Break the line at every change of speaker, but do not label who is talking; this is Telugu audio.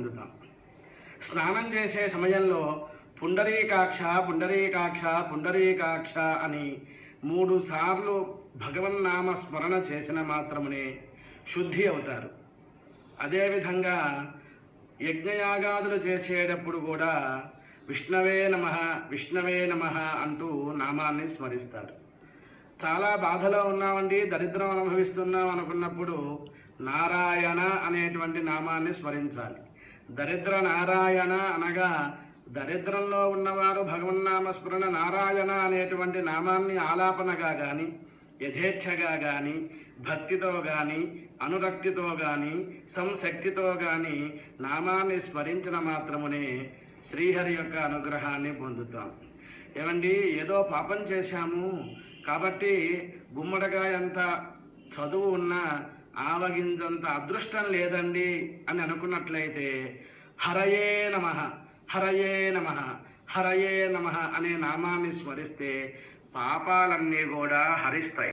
పొందుతాం. స్నానం చేసే సమయంలో పుండరీకాక్ష పుండరీకాక్ష పుండరీకాక్ష అని మూడు సార్లు భగవన్నామ స్మరణ చేసిన మాత్రమునే శుద్ధి అవుతారు. అదేవిధంగా యజ్ఞయాగాదులు చేసేటప్పుడు కూడా విష్ణవే నమ విష్ణవే నమ అంటూ నామాన్ని స్మరిస్తారు. చాలా బాధలో ఉన్నామండి దరిద్రం అనుభవిస్తున్నాం అనుకున్నప్పుడు నారాయణ అనేటువంటి నామాన్ని స్మరించాలి. దరిద్ర నారాయణ అనగా దరిద్రంలో ఉన్నవారు భగవన్నామ స్మరణ నారాయణ అనేటువంటి నామాన్ని ఆలాపనగా కానీ యథేచ్ఛగా కానీ భక్తితో కానీ అనురక్తితో కానీ సంశక్తితో కానీ నామాన్ని స్మరించిన మాత్రమునే శ్రీహరి యొక్క అనుగ్రహాన్ని పొందుతాం. ఏమండి ఏదో పాపం చేశాము కాబట్టి గుమ్మడికాయ అంత చదువు ఉన్న ఆవగింజంత అదృష్టం లేదండి అని అనుకున్నట్లయితే హరయే నమ హరయే నమ హరయే నమ అనే నామాన్ని స్మరిస్తే పాపాలన్నీ కూడా హరిస్తాయి.